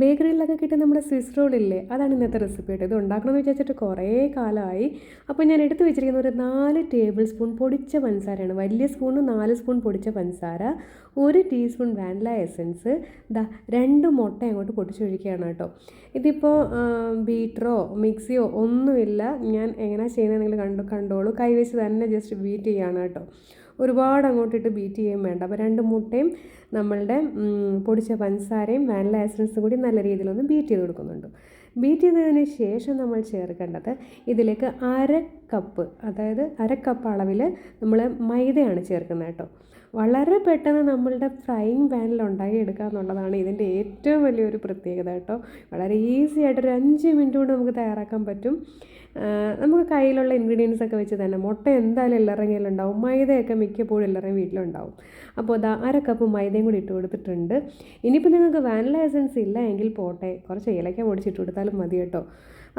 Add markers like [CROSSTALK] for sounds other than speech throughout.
ബേക്കറിയിലൊക്കെ കിട്ടുന്ന നമ്മുടെ സ്വിസ് റോളില്ലേ അതാണ് ഇന്നത്തെ റെസിപ്പി കേട്ടോ ഇത് ഉണ്ടാക്കണമെന്ന് വിചാരിച്ചിട്ട് കുറേ കാലമായി അപ്പോൾ ഞാൻ എടുത്തു വെച്ചിരിക്കുന്ന ഒരു നാല് ടേബിൾ സ്പൂൺ പൊടിച്ച പഞ്ചസാരയാണ്. വലിയ സ്പൂൺ നാല് സ്പൂൺ പൊടിച്ച പഞ്ചസാര ഒരു ടീസ്പൂൺ വാനില എസൻസ് ദാ രണ്ട് മുട്ട അങ്ങോട്ട് പൊടിച്ചൊഴിക്കുകയാണ് കേട്ടോ. ഇതിപ്പോൾ ബീറ്ററോ മിക്സിയോ ഒന്നുമില്ല. ഞാൻ എങ്ങനെയാണ് ചെയ്യുന്നത് നിങ്ങൾ കണ്ടു കണ്ടോളൂ. കൈവച്ച് തന്നെ ജസ്റ്റ് ബീറ്റ് ചെയ്യുകയാണ് കേട്ടോ. ഒരുപാട് അങ്ങോട്ടിട്ട് ബീറ്റ് ചെയ്യാൻ വേണ്ട. അപ്പോൾ രണ്ട് മുട്ടയും നമ്മളുടെ പൊടിച്ച പഞ്ചസാരയും വാനില ആസിഡ്സും കൂടി നല്ല രീതിയിലൊന്ന് ബീറ്റ് ചെയ്ത് കൊടുക്കുന്നുണ്ട്. ബീറ്റ് ചെയ്തതിന് ശേഷം നമ്മൾ ചേർക്കേണ്ടത് ഇതിലേക്ക് അര കപ്പ് അതായത് അര കപ്പ് അളവിൽ നമ്മൾ മൈദയാണ് ചേർക്കുന്നത് കേട്ടോ. വളരെ പെട്ടെന്ന് നമ്മളുടെ ഫ്രൈയിങ് പാനിൽ ഉണ്ടാക്കി എടുക്കുക എന്നുള്ളതാണ് ഇതിന്റെ ഏറ്റവും വലിയൊരു പ്രത്യേകത കേട്ടോ. വളരെ ഈസി ആയിട്ട് ഒരു അഞ്ച് മിനിറ്റ് കൊണ്ട് നമുക്ക് തയ്യാറാക്കാൻ പറ്റും. നമുക്ക് കയ്യിലുള്ള ഇൻഗ്രീഡിയൻസ് ഒക്കെ വെച്ച് തന്നെ മുട്ട എന്തായാലും എല്ലാവരുടെ ഉണ്ടാവും. മൈദയൊക്കെ മിക്കപ്പോഴും എല്ലാവരുടെയും വീട്ടിലുണ്ടാവും അപ്പോൾ അത് അര കപ്പ് മൈദയും കൂടി ഇട്ട് കൊടുത്തിട്ടുണ്ട്. ഇനിയിപ്പോൾ നിങ്ങൾക്ക് വാനില എസൻസ് ഇല്ല എങ്കിൽ പോട്ടെ. കുറച്ച് ഏലക്ക മുടിച്ചിട്ട് കൊടുത്താലും മതി കേട്ടോ.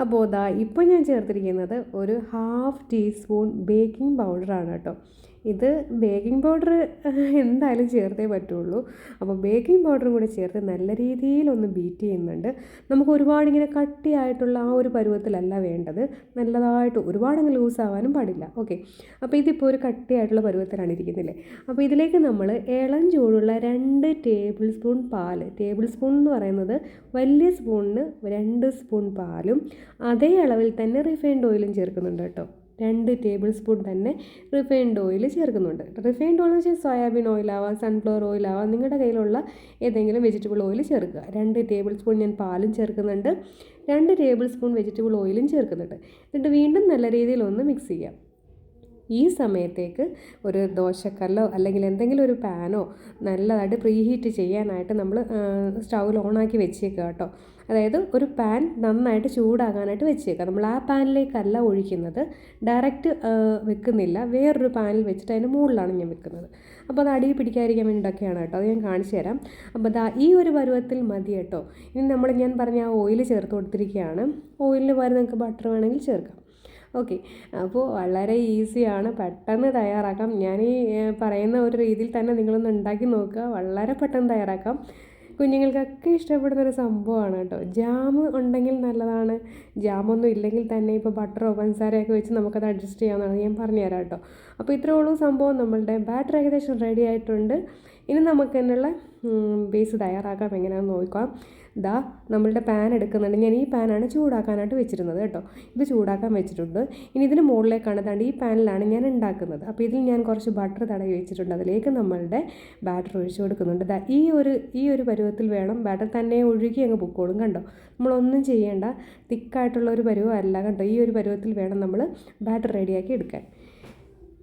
അപ്പോൾ അതാ ഇപ്പോൾ ഞാൻ ചേർത്തിരിക്കുന്നത് ഒരു ഹാഫ് ടീസ്പൂൺ ബേക്കിംഗ് പൗഡറാണ് കേട്ടോ. ഇത് ബേക്കിംഗ് പൗഡർ എന്തായാലും ചേർത്തേ പറ്റുള്ളൂ. അപ്പോൾ ബേക്കിംഗ് പൗഡറും കൂടെ ചേർത്ത് നല്ല രീതിയിലൊന്ന് ബീറ്റ് ചെയ്യുന്നുണ്ട്. നമുക്ക് ഒരുപാട് ഇങ്ങനെ കട്ടിയായിട്ടുള്ള ആ ഒരു പരുവത്തിലല്ല വേണ്ടത്. നല്ലതായിട്ട് ഒരുപാടങ്ങ് ലൂസ് ആവാനും പാടില്ല. ഓക്കെ അപ്പോൾ ഇതിപ്പോൾ ഒരു കട്ടിയായിട്ടുള്ള പരുവത്തിലാണ് ഇരിക്കുന്നില്ലേ അപ്പോൾ ഇതിലേക്ക് നമ്മൾ ഇളം ചൂടുള്ള രണ്ട് ടേബിൾ സ്പൂൺ പാൽ ടേബിൾ സ്പൂൺ എന്ന് പറയുന്നത് വലിയ സ്പൂണിന് രണ്ട് സ്പൂൺ പാലും. അതേ അളവിൽ തന്നെ റിഫൈൻഡ് ഓയിലും ചേർക്കുന്നുണ്ട് കേട്ടോ. രണ്ട് ടേബിൾ സ്പൂൺ തന്നെ റിഫൈൻഡ് ഓയിൽ ചേർക്കുന്നുണ്ട്. റിഫൈൻഡ് ഓയിൽ എന്ന് വെച്ചാൽ സോയാബീൻ ഓയിലാവാം സൺഫ്ലവർ ഓയിലാവാം നിങ്ങളുടെ കയ്യിലുള്ള ഏതെങ്കിലും വെജിറ്റബിൾ ഓയിൽ ചേർക്കുക. രണ്ട് ടേബിൾ സ്പൂൺ ഞാൻ പാലും ചേർക്കുന്നുണ്ട്. രണ്ട് ടേബിൾ സ്പൂൺ വെജിറ്റബിൾ ഓയിലും ചേർക്കുന്നുണ്ട്. എന്നിട്ട് വീണ്ടും നല്ല രീതിയിൽ ഒന്ന് മിക്സ് ചെയ്യാം. ഈ സമയത്തേക്ക് ഒരു ദോശക്കല്ലോ അല്ലെങ്കിൽ എന്തെങ്കിലും ഒരു പാനോ നല്ലതായിട്ട് പ്രീഹീറ്റ് ചെയ്യാനായിട്ട് നമ്മൾ സ്റ്റൗവിൽ ഓണാക്കി വെച്ചേക്കുക കേട്ടോ. അതായത് ഒരു പാൻ നന്നായിട്ട് ചൂടാകാനായിട്ട് വെച്ചേക്കുക. നമ്മൾ ആ പാനിലേക്കല്ല ഒഴിക്കുന്നത്. ഡയറക്റ്റ് വെക്കുന്നില്ല. വേറൊരു പാനിൽ വെച്ചിട്ട് അതിന്റെ മുകളിലാണ് ഞാൻ വെക്കുന്നത്. അപ്പോൾ അത് അടിയിൽ പിടിക്കാതിരിക്കാൻ വേണ്ടിയിട്ടൊക്കെയാണ് കേട്ടോ. അത് ഞാൻ കാണിച്ചു തരാം. അപ്പോൾ ദാ ഈ ഒരു പരുവത്തിൽ മതി കേട്ടോ. ഇനി നമ്മൾ ഞാൻ പറഞ്ഞ ആ ഓയിൽ ചേർത്ത് കൊടുത്തിരിക്കുകയാണ്. ഓയിലിന് പകരം നിങ്ങൾക്ക് ബട്ടർ വേണമെങ്കിൽ ചേർക്കാം. ഓക്കെ അപ്പോൾ വളരെ ഈസിയാണ് പെട്ടെന്ന് തയ്യാറാക്കാം. ഞാൻ ഈ പറയുന്ന ഒരു രീതിയിൽ തന്നെ നിങ്ങളൊന്ന് ഉണ്ടാക്കി നോക്കുക. വളരെ പെട്ടെന്ന് തയ്യാറാക്കാം. കുഞ്ഞുങ്ങൾക്കൊക്കെ ഇഷ്ടപ്പെടുന്ന ഒരു സംഭവമാണ് കേട്ടോ. ജാം ഉണ്ടെങ്കിൽ നല്ലതാണ്. ജാമൊന്നും ഇല്ലെങ്കിൽ തന്നെ ഇപ്പോൾ ബട്ടറോ പഞ്ചസാരയൊക്കെ വെച്ച് നമുക്കത് അഡ്ജസ്റ്റ് ചെയ്യാമെന്നാണ് ഞാൻ പറഞ്ഞുതരാം കേട്ടോ. അപ്പോൾ ഇത്രയേ ഉള്ളൂ സംഭവം. നമ്മളുടെ ബാറ്റർ ഏകദേശം റെഡി ആയിട്ടുണ്ട്. ഇനി നമുക്ക് എന്നുള്ള ബേസ് തയ്യാറാക്കാം എങ്ങനെയാണെന്ന് നോക്കാം. ദാ നമ്മളുടെ പാൻ എടുക്കുന്നുണ്ട്. ഞാൻ ഈ പാനാണ് ചൂടാക്കാനായിട്ട് വെച്ചിരുന്നത് കേട്ടോ. ഇത് ചൂടാക്കാൻ വെച്ചിട്ടുണ്ട്. ഇനി ഇതിന് മുകളിലേക്കാണ് താണ്ട് ഈ പാനിലാണ് ഞാൻ ഉണ്ടാക്കുന്നത്. അപ്പോൾ ഇതിൽ ഞാൻ കുറച്ച് ബട്ടർ തടവി വെച്ചിട്ടുണ്ട്. അതിലേക്ക് നമ്മളുടെ ബാറ്റർ ഒഴിച്ചു കൊടുക്കുന്നുണ്ട്. ദാ ഈ ഒരു ഈ ഒരു പരുവത്തിൽ വേണം ബാറ്റർ തന്നെ ഒഴുകി അങ്ങ് പൊക്കോളും കണ്ടോ? നമ്മളൊന്നും ചെയ്യേണ്ട തിക്കായിട്ടുള്ള ഒരു പരുവമല്ല കണ്ടോ? ഈ ഒരു പരുവത്തിൽ വേണം നമ്മൾ ബാറ്റർ റെഡിയാക്കി എടുക്കാൻ.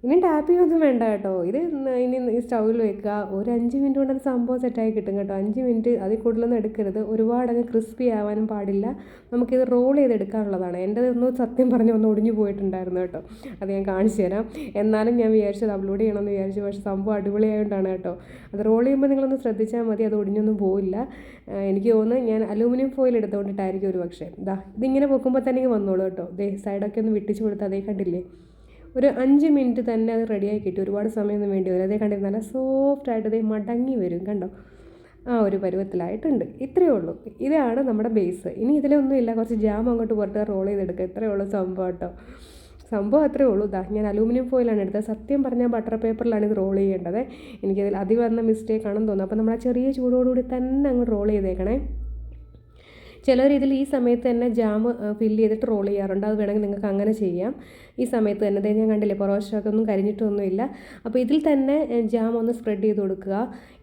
ഇനി ടാപ്പ് ചെയ്യൊന്നും വേണ്ട കേട്ടോ. ഇത് ഇനി സ്റ്റൗവിൽ വെക്കുക. ഒരു അഞ്ച് മിനിറ്റ് കൊണ്ട് അത് സംഭവം സെറ്റായി കിട്ടും കേട്ടോ. അഞ്ച് മിനിറ്റ് അതിൽ കൂടുതലൊന്നും എടുക്കരുത്. ഒരുപാട് അങ്ങ് ക്രിസ്പി ആവാനും പാടില്ല. നമുക്കിത് റോൾ ചെയ്തെടുക്കാനുള്ളതാണ്. എന്റെ ഒന്ന് സത്യം പറഞ്ഞ് ഒന്ന് ഒടിഞ്ഞു പോയിട്ടുണ്ടായിരുന്നു കേട്ടോ. അത് ഞാൻ കാണിച്ചു തരാം. എന്നാലും ഞാൻ വിചാരിച്ചത് അപ്ലോഡ് ചെയ്യണമെന്ന് വിചാരിച്ചു. പക്ഷേ സംഭവം അടിപൊളിയായതുകൊണ്ടാണ് കേട്ടോ. അത് റോൾ ചെയ്യുമ്പോൾ നിങ്ങളൊന്ന് ശ്രദ്ധിച്ചാൽ മതി. അത് ഒടിഞ്ഞൊന്നും പോയില്ല എനിക്ക് തോന്നുന്നു ഞാൻ അലൂമിനിയം ഫോയിൽ എടുത്തുകൊണ്ടിട്ടായിരിക്കും ഒരു പക്ഷേ. ഇതാ ഇതിങ്ങനെ പൊക്കുമ്പോൾ തന്നെ വന്നോളൂ കേട്ടോ. ദേ സൈഡൊക്കെ ഒന്ന് വിട്ടിച്ച് കൊടുത്താൽ അതേ കണ്ടില്ലേ? ഒരു അഞ്ച് മിനിറ്റ് തന്നെ അത് റെഡിയായി കിട്ടി. ഒരുപാട് സമയമൊന്നും വേണ്ടി വരും അതേ കണ്ടിട്ട് നല്ല സോഫ്റ്റായിട്ട് അതേ മടങ്ങി വരും കണ്ടോ? ആ ഒരു പരുവത്തിലായിട്ടുണ്ട്. ഇത്രയേ ഉള്ളൂ. ഇതാണ് നമ്മുടെ ബേസ് ഇനി ഇതിലൊന്നും ഇല്ല കുറച്ച് ജാം അങ്ങോട്ട് പുറത്ത് റോൾ ചെയ്തെടുക്കുക. ഇത്രയേ ഉള്ളൂ സംഭവം കേട്ടോ. സംഭവം അത്രേ ഉള്ളൂ. ഇതാ ഞാൻ അലൂമിനിയം ഫോയിലാണ് എടുത്തത്. സത്യം പറഞ്ഞാൽ ബട്ടർ പേപ്പറിലാണ് ഇത് റോൾ ചെയ്യേണ്ടത്. എനിക്കതിൽ അധികം വന്ന മിസ്റ്റേക്ക് ആണെന്ന് തോന്നുന്നു. അപ്പോൾ നമ്മൾ ആ ചെറിയ ചൂടോടുകൂടി തന്നെ അങ്ങ് റോൾ ചെയ്തേക്കണേ. ചിലർ ഇതിൽ ഈ സമയത്ത് തന്നെ ജാം ഫില്ല് ചെയ്തിട്ട് റോൾ ചെയ്യാറുണ്ട്. അത് വേണമെങ്കിൽ നിങ്ങൾക്ക് അങ്ങനെ ചെയ്യാം. ഈ സമയത്ത് തന്നെ. ഞാൻ കണ്ടില്ലേ പൊറോഷൊക്കെ ഒന്നും കരിഞ്ഞിട്ടൊന്നുമില്ല. അപ്പോൾ ഇതിൽ തന്നെ ജാം ഒന്ന് സ്പ്രെഡ് ചെയ്ത് കൊടുക്കുക.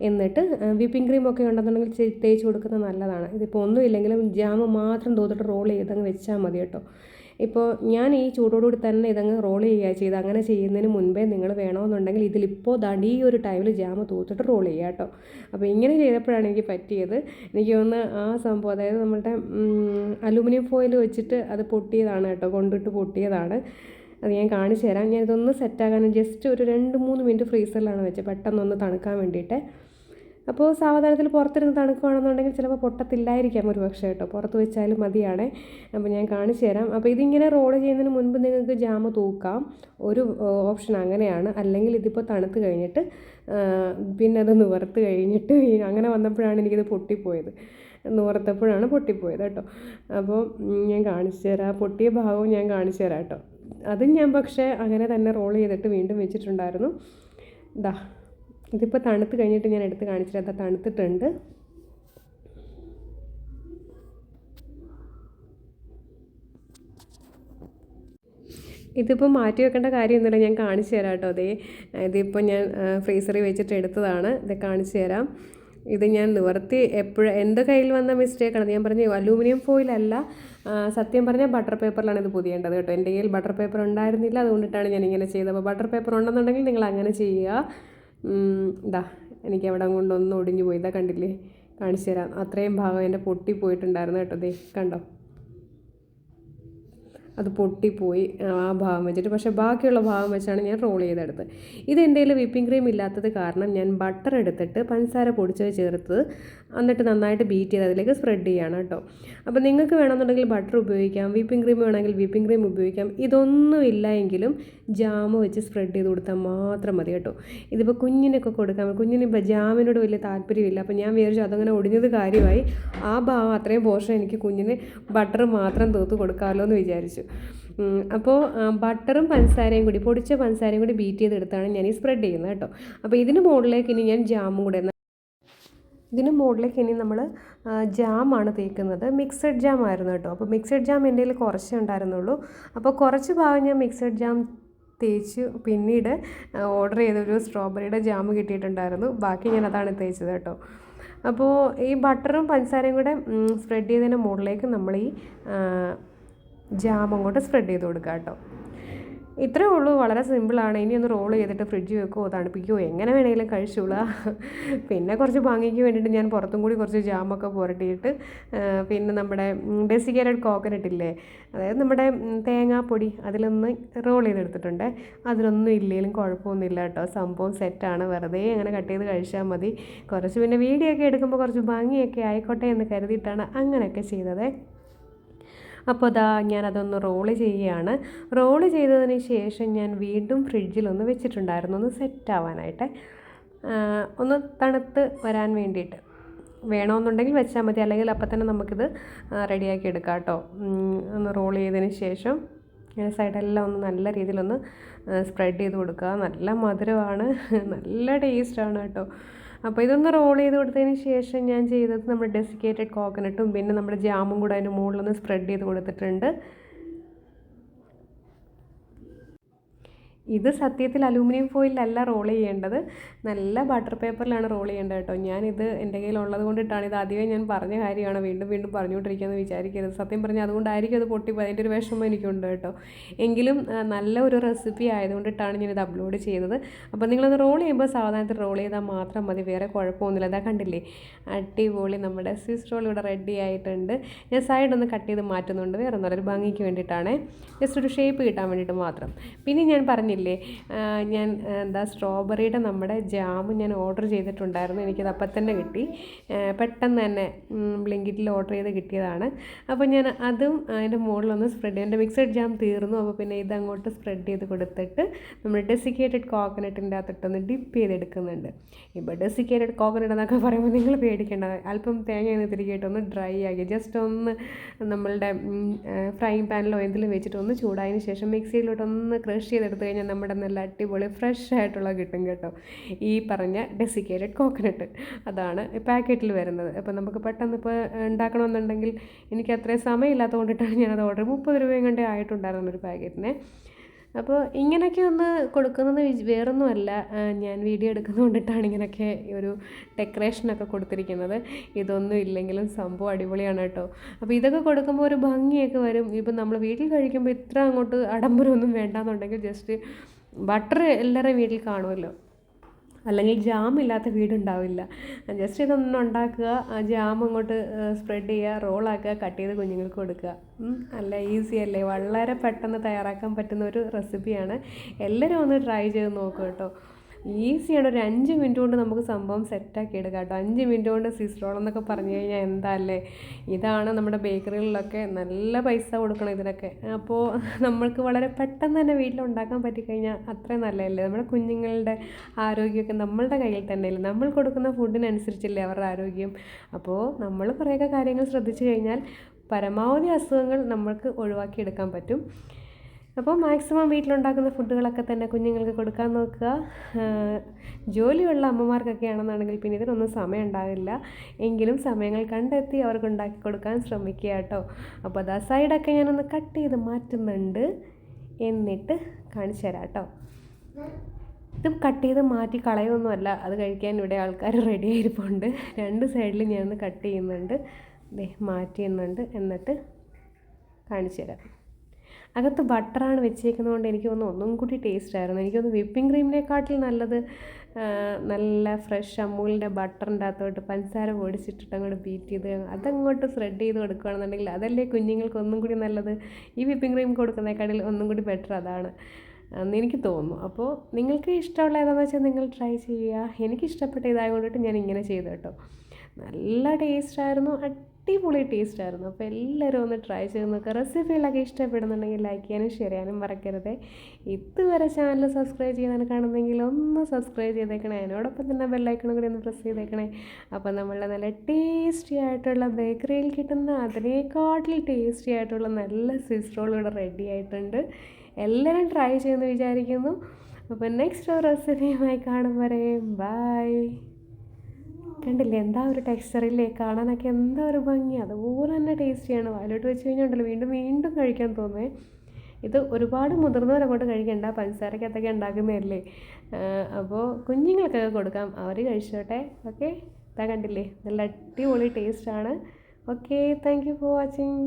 എന്നിട്ട് വിപ്പിംഗ് ക്രീം ഒക്കെ ഉണ്ടെന്നുണ്ടെങ്കിൽ തേച്ച് കൊടുക്കുന്നത് നല്ലതാണ്. ഇതിപ്പോൾ ഒന്നും ഇല്ലെങ്കിലും ജാം മാത്രം തോന്നിട്ട് റോൾ ചെയ്തങ്ങ് വെച്ചാൽ മതി കേട്ടോ. ഇപ്പോൾ ഞാൻ ഈ ചൂടോടുകൂടി തന്നെ ഇതങ്ങ് റോൾ ചെയ്യുക ചെയ്ത് അങ്ങനെ ചെയ്യുന്നതിന് മുൻപേ നിങ്ങൾ വേണമെന്നുണ്ടെങ്കിൽ ഇതിലിപ്പോൾ ദാണ്ട് ഈ ഒരു ടൈമിൽ ജാമ് തൂത്തിട്ട് റോൾ ചെയ്യുക കേട്ടോ. അപ്പോൾ ഇങ്ങനെ ചെയ്തപ്പോഴാണ് എനിക്ക് പറ്റിയത്. എനിക്ക് ഒന്ന് ആ സംഭവം അതായത് നമ്മളുടെ അലുമിനിയം ഫോയിൽ വെച്ചിട്ട് അത് പൊട്ടിയതാണ് കേട്ടോ കൊണ്ടിട്ട് പൊട്ടിയതാണ്. അത് ഞാൻ കാണിച്ചു തരാം. ഞാൻ ഇതൊന്ന് സെറ്റാകാനും ജസ്റ്റ് ഒരു രണ്ട് മൂന്ന് മിനിറ്റ് ഫ്രീസറിലാണ് വെച്ചത്. പെട്ടെന്നൊന്ന് തണുക്കാൻ വേണ്ടിയിട്ട്. അപ്പോൾ സാവധാനത്തിൽ പുറത്തിരുന്ന് തണുക്കുകയാണെന്നുണ്ടെങ്കിൽ ചിലപ്പോൾ പൊട്ടത്തില്ലായിരിക്കാം ഒരു പക്ഷേ കേട്ടോ. പുറത്ത് വെച്ചാലും മതിയാണ്. അപ്പോൾ ഞാൻ കാണിച്ചു തരാം. അപ്പോൾ ഇതിങ്ങനെ റോൾ ചെയ്യുന്നതിന് മുൻപ് നിങ്ങൾക്ക് ജാമ് തൂക്കാം. ഒരു ഓപ്ഷൻ അങ്ങനെയാണ്. അല്ലെങ്കിൽ ഇതിപ്പോൾ തണുത്ത് കഴിഞ്ഞിട്ട് പിന്നെ അത് നിവർത്ത് കഴിഞ്ഞിട്ട് അങ്ങനെ വന്നപ്പോഴാണ് എനിക്കിത് പൊട്ടിപ്പോയത്. നിവർത്തപ്പോഴാണ് പൊട്ടിപ്പോയത് കേട്ടോ. അപ്പോൾ ഞാൻ കാണിച്ചു തരാം. പൊട്ടിയ ഭാഗവും ഞാൻ കാണിച്ചു തരാം കേട്ടോ. അതും ഞാൻ പക്ഷേ അങ്ങനെ തന്നെ റോൾ ചെയ്തിട്ട് വീണ്ടും വെച്ചിട്ടുണ്ടായിരുന്നു. ഇതാ ഇതിപ്പോൾ തണുത്ത് കഴിഞ്ഞിട്ട് ഞാൻ എടുത്ത് കാണിച്ചിട്ട് അതാ തണുത്തിട്ടുണ്ട്. ഇതിപ്പോൾ മാറ്റി വെക്കേണ്ട കാര്യമൊന്നുമില്ല ഞാൻ കാണിച്ചു തരാം കേട്ടോ അതേ ഇതിപ്പോൾ ഞാൻ ഫ്രീസറിൽ വെച്ചിട്ട് എടുത്തതാണ്. ഇത് കാണിച്ചു തരാം. ഇത് ഞാൻ നിവർത്തി എപ്പോഴും എന്റെ കയ്യിൽ വന്ന മിസ്റ്റേക്കാണ് ഞാൻ പറഞ്ഞു അലൂമിനിയം ഫോയിലല്ല സത്യം പറഞ്ഞാൽ ബട്ടർ പേപ്പറിലാണ് ഇത് പുതിയേണ്ടത് കേട്ടോ. എന്റെ കയ്യിൽ ബട്ടർ പേപ്പർ ഉണ്ടായിരുന്നില്ല അതുകൊണ്ടിട്ടാണ് ഞാൻ ഇങ്ങനെ ചെയ്തത്. അപ്പോൾ ബട്ടർ പേപ്പർ ഉണ്ടെന്നുണ്ടെങ്കിൽ നിങ്ങൾ അങ്ങനെ ചെയ്യുക. ഇതാ എനിക്ക് അവിടെ കൊണ്ടൊന്നും ഒടിഞ്ഞു പോയി. ഇതാ കണ്ടില്ലേ? കാണിച്ചു തരാം. അത്രയും ഭാഗം എന്റെ പൊട്ടിപ്പോയിട്ടുണ്ടായിരുന്നു കേട്ടോ ദേ കണ്ടോ? അത് പൊട്ടിപ്പോയി ആ ഭാഗം വെച്ചിട്ട്. പക്ഷേ ബാക്കിയുള്ള ഭാഗം വെച്ചാണ് ഞാൻ റോൾ ചെയ്തെടുത്തത്. ഇത് എന്റെ കയ്യിൽ വിപ്പിംഗ് ക്രീം ഇല്ലാത്തത് കാരണം ഞാൻ ബട്ടർ എടുത്തിട്ട് പഞ്ചസാര പൊടിച്ചത് ചേർത്ത് എന്നിട്ട് നന്നായിട്ട് ബീറ്റ് ചെയ്ത് അതിലേക്ക് സ്പ്രെഡ് ചെയ്യാണ് കേട്ടോ. അപ്പോൾ നിങ്ങൾക്ക് വേണമെന്നുണ്ടെങ്കിൽ ബട്ടർ ഉപയോഗിക്കാം വിപ്പിംഗ് ക്രീം വേണമെങ്കിൽ വിപ്പിംഗ് ക്രീം ഉപയോഗിക്കാം. ഇതൊന്നും ഇല്ല എങ്കിലും ജാം വെച്ച് സ്പ്രെഡ് ചെയ്ത് കൊടുത്താൽ മാത്രം മതി കേട്ടോ. ഇതിപ്പോൾ കുഞ്ഞിനൊക്കെ കൊടുക്കാം. കുഞ്ഞിന് ഇപ്പോൾ ജാമിനോട് വലിയ താല്പര്യമില്ല. അപ്പോൾ ഞാൻ വിചാരിച്ചു അതങ്ങനെ ഒടിഞ്ഞത് കാര്യമായി. ആ ഭാഗം അത്രയും പോർഷൻ എനിക്ക് കുഞ്ഞിന് ബട്ടർ മാത്രം തൂത്ത് കൊടുക്കാമല്ലോ എന്ന് വിചാരിച്ചു. അപ്പോൾ ബട്ടറും പഞ്ചസാരയും കൂടി പൊടിച്ച പഞ്ചസാരയും കൂടി ബീറ്റ് ചെയ്തെടുത്താണ് ഞാൻ ഈ സ്പ്രെഡ് ചെയ്യുന്നത് കേട്ടോ. അപ്പോൾ ഇതിന് മുകളിലേക്ക് ഇനി ഞാൻ ജാമും കൂടെ ഇതിന് മുകളിലേക്ക് ഇനി നമ്മൾ ജാമാണ് തേക്കുന്നത്. മിക്സഡ് ജാം ആയിരുന്നു കേട്ടോ. അപ്പോൾ മിക്സഡ് ജാം എന്റെ കയ്യിൽ കുറച്ചേ ഉണ്ടായിരുന്നുള്ളൂ. അപ്പോൾ കുറച്ച് ഭാഗം ഞാൻ മിക്സഡ് ജാം തേച്ച് പിന്നീട് ഓർഡർ ചെയ്തൊരു സ്ട്രോബെറിയുടെ ജാം കിട്ടിയിട്ടുണ്ടായിരുന്നു. ബാക്കി ഞാൻ അതാണ് തേച്ചത് കേട്ടോ. അപ്പോൾ ഈ ബട്ടറും പഞ്ചസാരയും കൂടെ സ്പ്രെഡ് ചെയ്തതിന്റെ മുകളിലേക്ക് നമ്മൾ ഈ ജാം അങ്ങോട്ട് സ്പ്രെഡ് ചെയ്ത് കൊടുക്കുക കേട്ടോ ഇത്രയേ ഉള്ളൂ. വളരെ സിമ്പിളാണ് ഇനി ഒന്ന് റോൾ ചെയ്തിട്ട് ഫ്രിഡ്ജ് വെക്കുമോ തണുപ്പിക്കുമോ എങ്ങനെ വേണമെങ്കിലും കഴിച്ചോളുക പിന്നെ കുറച്ച് ഭംഗിക്ക് വേണ്ടിയിട്ട് ഞാൻ പുറത്തും കൂടി കുറച്ച് ജാമൊക്കെ പുരട്ടിയിട്ട് പിന്നെ നമ്മുടെ ഡെസിക്കേറ്റഡ് കോക്കനട്ട് ഇല്ലേ? അതായത് നമ്മുടെ തേങ്ങാപ്പൊടി അതിലൊന്ന് റോൾ ചെയ്തെടുത്തിട്ടുണ്ട്. അതിലൊന്നും ഇല്ലെങ്കിലും കുഴപ്പമൊന്നുമില്ല കേട്ടോ സംഭവം സെറ്റാണ് വെറുതെ അങ്ങനെ കട്ട് ചെയ്ത് കഴിച്ചാൽ മതി. കുറച്ച് പിന്നെ വീഡിയോ ഒക്കെ എടുക്കുമ്പോൾ കുറച്ച് ഭംഗിയൊക്കെ ആയിക്കോട്ടെ എന്ന് കരുതിയിട്ടാണ് അങ്ങനെയൊക്കെ ചെയ്തത്. അപ്പോൾ അതാ ഞാനതൊന്ന് റോൾ ചെയ്യുകയാണ്. റോൾ ചെയ്തതിന് ശേഷം ഞാൻ വീണ്ടും ഫ്രിഡ്ജിലൊന്ന് വെച്ചിട്ടുണ്ടായിരുന്നു. ഒന്ന് സെറ്റ് ആവാനായിട്ട്. ഒന്ന് തണുത്ത് വരാൻ വേണ്ടിയിട്ട്. വേണമെന്നുണ്ടെങ്കിൽ വെച്ചാൽ മതി. അല്ലെങ്കിൽ അപ്പം തന്നെ നമുക്കിത് റെഡിയാക്കി എടുക്കാം കേട്ടോ. ഒന്ന് റോൾ ചെയ്തതിന് ശേഷം സൈഡെല്ലാം ഒന്ന് നല്ല രീതിയിലൊന്ന് സ്പ്രെഡ് ചെയ്ത് കൊടുക്കുക. നല്ല മധുരമാണ്. [LAUGHS] നല്ല ടേസ്റ്റാണ് കേട്ടോ. അപ്പോൾ ഇതൊന്ന് റോൾ ചെയ്ത് കൊടുത്തതിന് ശേഷം ഞാൻ ചെയ്തത് നമ്മുടെ ഡെസിക്കേറ്റഡ് കോക്കനട്ടും പിന്നെ നമ്മുടെ ജാമും കൂടെ അതിന്റെ മുകളിലൊന്ന് സ്പ്രെഡ് ചെയ്ത് കൊടുത്തിട്ടുണ്ട്. ഇത് സത്യത്തിൽ അലൂമിനിയം ഫോയിലല്ല റോൾ ചെയ്യേണ്ടത്. നല്ല ബട്ടർ പേപ്പറിലാണ് റോൾ ചെയ്യേണ്ടത് കേട്ടോ. ഞാനിത് എന്റെ കയ്യിലുള്ളത് കൊണ്ടിട്ടാണ് ഇത് ആദ്യമേ ഞാൻ പറഞ്ഞ കാര്യമാണ്. വീണ്ടും വീണ്ടും പറഞ്ഞുകൊണ്ടിരിക്കുകയെന്ന് വിചാരിക്കരുത്. സത്യം പറഞ്ഞാൽ അതുകൊണ്ടായിരിക്കും അത് പൊട്ടിപ്പോയി അതിന്റെ ഒരു വിഷമം എനിക്കുണ്ട് കേട്ടോ. എങ്കിലും നല്ല ഒരു റെസിപ്പി ആയതുകൊണ്ടിട്ടാണ് ഞാനിത് അപ്ലോഡ് ചെയ്തത് അപ്പോൾ നിങ്ങളത് റോൾ ചെയ്യുമ്പോൾ സാവധാനത്തിൽ റോൾ ചെയ്താൽ മാത്രം മതി. വേറെ കുഴപ്പമൊന്നുമില്ല. അതാ കണ്ടില്ലേ? അടിപൊളി നമ്മുടെ സ്വിസ് റോൾ ഇവിടെ റെഡി ആയിട്ടുണ്ട്. ഞാൻ സൈഡ് ഒന്ന് കട്ട് ചെയ്ത് മാറ്റുന്നുണ്ട്. വേറെ ഒന്നുമല്ല. ഒരു ഭംഗിക്ക് വേണ്ടിയിട്ടാണ്. ജസ്റ്റ് ഒരു ഷേപ്പ് കിട്ടാൻ വേണ്ടിയിട്ട് മാത്രം. പിന്നെ ഞാൻ പറഞ്ഞില്ല? പറഞ്ഞില്ലേ ഞാൻ എന്താ സ്ട്രോബെറിയുടെ നമ്മുടെ ജാം ഞാൻ ഓർഡർ ചെയ്തിട്ടുണ്ടായിരുന്നു. എനിക്കത് അപ്പം തന്നെ കിട്ടി. പെട്ടെന്ന് തന്നെ ബ്ലിങ്കിറ്റിൽ ഓർഡർ ചെയ്ത് കിട്ടിയതാണ്. അപ്പോൾ ഞാൻ അതും അതിന്റെ മുകളിലൊന്ന് സ്പ്രെഡ് എന്റെ മിക്സഡ് ജാം തീർന്നു. അപ്പോൾ പിന്നെ ഇത് അങ്ങോട്ട് സ്പ്രെഡ് ചെയ്ത് കൊടുത്തിട്ട് നമ്മൾ ഡെസിക്കേറ്റഡ് കോക്കനട്ടിന്റെ അകത്തിട്ടൊന്ന് ഡിപ്പ് ചെയ്തെടുക്കുന്നുണ്ട്. ഇപ്പോൾ ഡെസിക്കേറ്റഡ് കോക്കനട്ട് എന്നൊക്കെ പറയുമ്പോൾ നിങ്ങൾ പേടിക്കേണ്ട അല്പം തേങ്ങ ഒന്ന് തിരികെയിട്ടൊന്ന് ഡ്രൈ ആക്കി. ജസ്റ്റ് ഒന്ന് നമ്മളുടെ ഫ്രൈ പാനിലോ എന്തെങ്കിലും വെച്ചിട്ട് ഒന്ന് ചൂടായതിന് ശേഷം മിക്സിയിലോട്ടൊന്ന് ക്രഷ് ചെയ്തെടുത്ത് കഴിഞ്ഞാൽ നമ്മുടെ നല്ല അടിപൊളി ഫ്രഷ് ആയിട്ടുള്ള കിട്ടും കേട്ടോ. ഈ പറഞ്ഞ ഡെസിക്കേറ്റഡ് കോക്കനട്ട് അതാണ് പാക്കറ്റിൽ വരുന്നത്. അപ്പോൾ നമുക്ക് പെട്ടെന്ന് ഇപ്പോൾ ഉണ്ടാക്കണമെന്നുണ്ടെങ്കിൽ എനിക്ക് അത്രയും സമയമില്ലാത്തത് കൊണ്ടിട്ടാണ് ഞാനത് ഓർഡർ മുപ്പത് രൂപയും കണ്ടേ ആയിട്ടുണ്ടായിരുന്നു ഒരു പാക്കറ്റിന് അപ്പോൾ ഇങ്ങനെയൊക്കെ ഒന്ന് കൊടുക്കുന്നത് വേറൊന്നുമല്ല. ഞാൻ വീഡിയോ എടുക്കുന്നത് കൊണ്ടിട്ടാണ് ഇങ്ങനെയൊക്കെ ഒരു ഡെക്കറേഷനൊക്കെ കൊടുത്തിരിക്കുന്നത്. ഇതൊന്നും ഇല്ലെങ്കിലും സംഭവം അടിപൊളിയാണ് കേട്ടോ. അപ്പോൾ ഇതൊക്കെ കൊടുക്കുമ്പോൾ ഒരു ഭംഗിയൊക്കെ വരും. ഇപ്പം നമ്മൾ വീട്ടിൽ കഴിക്കുമ്പോൾ ഇത്ര അങ്ങോട്ട് ആഡംബരമൊന്നും വേണ്ടാന്നുണ്ടെങ്കിൽ ജസ്റ്റ് ബട്ടർ എല്ലാവരുടെയും വീട്ടിൽ കാണുമല്ലോ. അല്ലെങ്കിൽ ജാം ഇല്ലാത്ത വീടുണ്ടാവില്ല. ജസ്റ്റ് ഇതൊന്നും ഉണ്ടാക്കുക ജാം അങ്ങോട്ട് സ്പ്രെഡ് ചെയ്യുക റോളാക്കുക കട്ട് ചെയ്ത് കുഞ്ഞുങ്ങൾക്ക് കൊടുക്കുക. അല്ല ഈസി അല്ലേ? വളരെ പെട്ടെന്ന് തയ്യാറാക്കാൻ പറ്റുന്ന ഒരു റെസിപ്പിയാണ് എല്ലാവരും ഒന്ന് ട്രൈ ചെയ്ത് നോക്കുക കേട്ടോ. ഈസിയാണ് ഒരു അഞ്ച് മിനിറ്റ് കൊണ്ട് നമുക്ക് സംഭവം സെറ്റാക്കി എടുക്കാം കേട്ടോ. അഞ്ച് മിനിറ്റ് കൊണ്ട് സ്വിസ് റോൾ എന്നൊക്കെ പറഞ്ഞു കഴിഞ്ഞാൽ എന്താ അല്ലേ ഇതാണ് നമ്മുടെ ബേക്കറികളിലൊക്കെ നല്ല പൈസ കൊടുക്കണം ഇതിനൊക്കെ. അപ്പോൾ നമ്മൾക്ക് വളരെ പെട്ടെന്ന് തന്നെ വീട്ടിൽ ഉണ്ടാക്കാൻ പറ്റിക്കഴിഞ്ഞാൽ അത്രയും നല്ലതല്ലേ? നമ്മുടെ കുഞ്ഞുങ്ങളുടെ ആരോഗ്യമൊക്കെ നമ്മളുടെ കയ്യിൽ തന്നെയല്ലേ? നമ്മൾ കൊടുക്കുന്ന ഫുഡിനനുസരിച്ചല്ലേ അവരുടെ ആരോഗ്യം? അപ്പോൾ നമ്മൾ കുറേയൊക്കെ കാര്യങ്ങൾ ശ്രദ്ധിച്ചു കഴിഞ്ഞാൽ പരമാവധി അസുഖങ്ങൾ നമ്മൾക്ക് ഒഴിവാക്കിയെടുക്കാൻ പറ്റും. അപ്പോൾ മാക്സിമം വീട്ടിലുണ്ടാക്കുന്ന ഫുഡുകളൊക്കെ തന്നെ കുഞ്ഞുങ്ങൾക്ക് കൊടുക്കാൻ നോക്കുക. ജോലിയുള്ള അമ്മമാർക്കൊക്കെ ആണെന്നുണ്ടെങ്കിൽ പിന്നെ ഇതിനൊന്നും സമയം ഉണ്ടാവില്ല. എങ്കിലും സമയങ്ങൾ കണ്ടെത്തി അവർക്ക് ഉണ്ടാക്കി കൊടുക്കാൻ ശ്രമിക്കുക കേട്ടോ. അപ്പോൾ അത് ആ സൈഡൊക്കെ ഞാനൊന്ന് കട്ട് ചെയ്ത് മാറ്റുന്നുണ്ട്. എന്നിട്ട് കാണിച്ചു തരാം കേട്ടോ. ഇത് കട്ട് ചെയ്ത് മാറ്റി കളയൊന്നുമല്ല അത് കഴിക്കാൻ ഇവിടെ ആൾക്കാർ റെഡി ആയിരിപ്പുണ്ട്. രണ്ട് സൈഡിൽ ഞാനൊന്ന് കട്ട് ചെയ്യുന്നുണ്ട്. ദേ മാറ്റിയുന്നുണ്ട്. എന്നിട്ട് കാണിച്ചു തരാം. അകത്ത് ബട്ടറാണ് വെച്ചേക്കുന്നതുകൊണ്ട് എനിക്ക് തോന്നുന്നു ഒന്നും കൂടി ടേസ്റ്റ് ആയിരുന്നു. എനിക്ക് തോന്നുന്നു വിപ്പിംഗ് ക്രീമിനെക്കാട്ടിൽ നല്ലത് നല്ല ഫ്രഷ് അമൂലിന്റെ ബട്ടറിന്റെ അകത്തോട്ട് പഞ്ചസാര പൊടിച്ചിട്ടിട്ട് അങ്ങോട്ട് ബീറ്റ് ചെയ്ത് അതങ്ങോട്ട് സ്പ്രെഡ് ചെയ്ത് കൊടുക്കുകയാണെന്നുണ്ടെങ്കിൽ അതല്ലേ കുഞ്ഞുങ്ങൾക്ക് ഒന്നും കൂടി നല്ലത്? ഈ വിപ്പിംഗ് ക്രീം കൊടുക്കുന്നതിനേക്കാട്ടിൽ ഒന്നും കൂടി ബെറ്റർ അതാണ്. എന്ന് എനിക്ക് തോന്നുന്നു. അപ്പോൾ നിങ്ങൾക്ക് ഇഷ്ടമുള്ള ഏതാണെന്ന് വെച്ചാൽ നിങ്ങൾ ട്രൈ ചെയ്യുക. എനിക്ക് ഇഷ്ടപ്പെട്ട ഇതായതുകൊണ്ടിട്ട് ഞാൻ ഇങ്ങനെ ചെയ്തു കേട്ടോ. നല്ല ടേസ്റ്റായിരുന്നു അടിപൊളി ടേസ്റ്റ് ആയിരുന്നു. അപ്പോൾ എല്ലാവരും ഒന്ന് ട്രൈ ചെയ്ത് നോക്കുക റെസിപ്പികളൊക്കെ ഇഷ്ടപ്പെടുന്നുണ്ടെങ്കിൽ ലൈക്ക് ചെയ്യാനും ഷെയർ ചെയ്യാനും മറക്കരുത്. ഇതുവരെ ചാനൽ സബ്സ്ക്രൈബ് ചെയ്യാൻ കാണുന്നെങ്കിൽ ഒന്ന് സബ്സ്ക്രൈബ് ചെയ്തേക്കണേ. അതിനോടൊപ്പം തന്നെ ബെല്ലൈക്കണും കൂടി ഒന്ന് പ്രസ് ചെയ്തേക്കണേ. അപ്പോൾ നമ്മളുടെ നല്ല ടേസ്റ്റി ആയിട്ടുള്ള ബേക്കറിയിൽ കിട്ടുന്ന അതിനേക്കാട്ടിൽ ടേസ്റ്റി ആയിട്ടുള്ള നല്ല സ്വിസ് റോൾ ഇവിടെ റെഡി ആയിട്ടുണ്ട്. എല്ലാവരും ട്രൈ ചെയ്യുമെന്ന് വിചാരിക്കുന്നു. അപ്പോൾ നെക്സ്റ്റ് റെസിപ്പിയുമായി കാണും വരെ. ബൈ കണ്ടില്ലേ? എന്താ ഒരു ടെക്സ്ചറില്ലേ? കാണാനൊക്കെ എന്താ ഒരു ഭംഗി. അതുപോലെ തന്നെ ടേസ്റ്റിയാണ്. വായിലോട്ട് വെച്ച് കഴിഞ്ഞാൽണ്ടല്ല വീണ്ടും വീണ്ടും കഴിക്കാൻ തോന്നുമേ ഇത് ഒരുപാട് മുതിർന്നവരങ്ങോട്ട് കഴിക്കണ്ട. പഞ്ചസാരക്കകത്തൊക്കെ ഉണ്ടാക്കുന്നതല്ലേ. അപ്പോൾ കുഞ്ഞുങ്ങൾക്കൊക്കെ കൊടുക്കാം. അവർ കഴിച്ചോട്ടെ. ഓക്കെ? ഇതാ കണ്ടില്ലേ? നല്ല അടിപൊളി ടേസ്റ്റാണ്. Okay thank you for watching